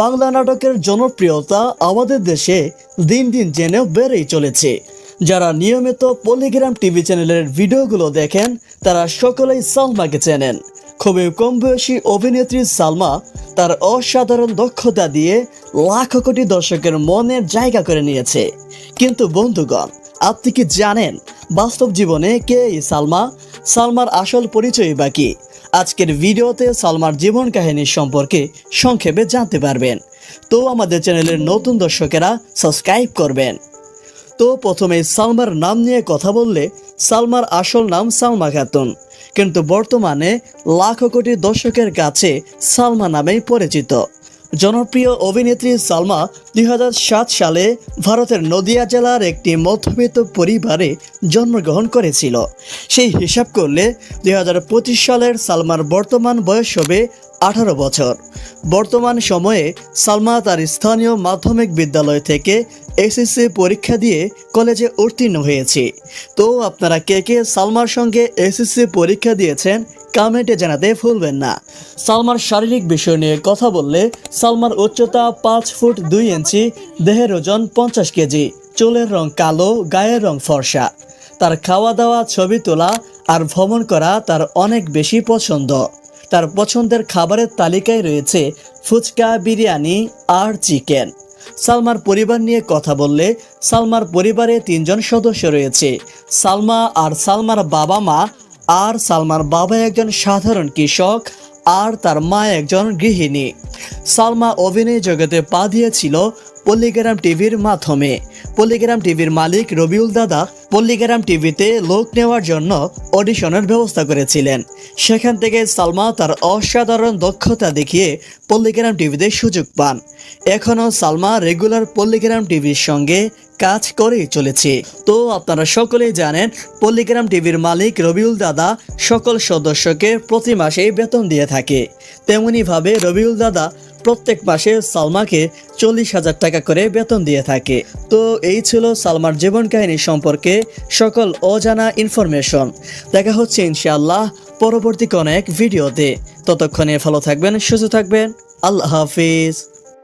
বাংলা নাটকের জনপ্রিয়তা আমাদের দেশে দিন দিন জেনেও বেড়েই চলেছে। যারা নিয়মিত পলিগ্রাম টিভি চ্যানেলের ভিডিওগুলো দেখেন, তারা সকলেই সালমাকে চেনেন। খুবই কম বয়সী অভিনেত্রী সালমা তার অসাধারণ দক্ষতা দিয়ে লাখ কোটি দর্শকের মনের জায়গা করে নিয়েছে। কিন্তু বন্ধুগণ, আপনি কি জানেন বাস্তব জীবনে কে সালমা? সালমার আসল পরিচয় বা কি? আজকের ভিডিওতে সালমার জীবন কাহিনী সম্পর্কে সংক্ষেপে জানতে পারবেন। তো আমাদের চ্যানেলের নতুন দর্শকেরা সাবস্ক্রাইব করবেন। তো প্রথমে সালমার নাম নিয়ে কথা বললে সালমার আসল নাম সালমা খাতুন। কিন্তু বর্তমানে লাখো কোটি দর্শকের কাছে সালমা নামেই পরিচিত। জনপ্রিয় অভিনেত্রী সালমা দুই হাজার সাত সালে ভারতের নদিয়া জেলার একটি মধ্যবিত্ত পরিবারে জন্মগ্রহণ করেছিল। সেই হিসাব করলে দুই হাজার পঁচিশ সালের সালমার বর্তমান বয়স হবে আঠারো বছর। বর্তমান সময়ে সালমা তার স্থানীয় মাধ্যমিক বিদ্যালয় থেকে এসএসসি পরীক্ষা দিয়ে কলেজে উত্তীর্ণ হয়েছে। তো আপনারা কে কে সালমার সঙ্গে এসএসসি পরীক্ষা দিয়েছেন কমেন্টে জানাতে ভুলবেন না। সালমার শারীরিক বিষয় নিয়ে কথা বললে সালমার উচ্চতা পাঁচ ফুট দুই ইঞ্চি দেহের ওজন পঞ্চাশ কেজি, চুলের রং কালো, গায়ের রং ফর্সা। তার খাওয়া দাওয়া ছবি তোলা আর ভ্রমণ করা তার অনেক বেশি পছন্দ। তার পছন্দের খাবারের তালিকায় রয়েছে ফুচকা, বিরিয়ানি আর চিকেন। সালমার পরিবার নিয়ে কথা বললে সালমার পরিবারে তিনজন সদস্য রয়েছে। সালমা আর সালমার বাবা মা আর সালমার বাবা একজন সাধারণ কৃষক আর তার মা একজন গৃহিণী। সালমা অভিনয় জগতে পা দিয়েছিল পল্লিগ্রাম টিভির মাধ্যমে। পল্লিগ্রাম টিভির মালিক রবিউল দাদা পল্লিগ্রাম টিভিতে লোক নেওয়ার জন্য অডিশনের ব্যবস্থা করেছিলেন। সেখান থেকে সালমা তার অসাধারণ দক্ষতা দেখিয়ে পল্লিগ্রাম টিভিতে সুযোগ পান। এখনও সালমা রেগুলার পল্লিগ্রাম টিভির সঙ্গে কাজ করেই চলেছে। তো আপনারা সকলেই জানেন, পল্লিগ্রাম টিভির মালিক রবিউল দাদা সকল সদস্যকে প্রতি মাসেই বেতন দিয়ে থাকে। তেমনিভাবে রবিউল দাদা প্রত্যেক মাসে সালমাকে চল্লিশ হাজার টাকা করে বেতন দিয়ে থাকে। তো এই ছিল সালমার জীবন কাহিনী সম্পর্কে সকল অজানা ইনফরমেশন দেখা হচ্ছে ইনশাআল্লাহ পরবর্তী কোনো এক ভিডিওতে। ততক্ষণে ভালো থাকবেন, সুস্থ থাকবেন। আল্লাহ হাফিজ।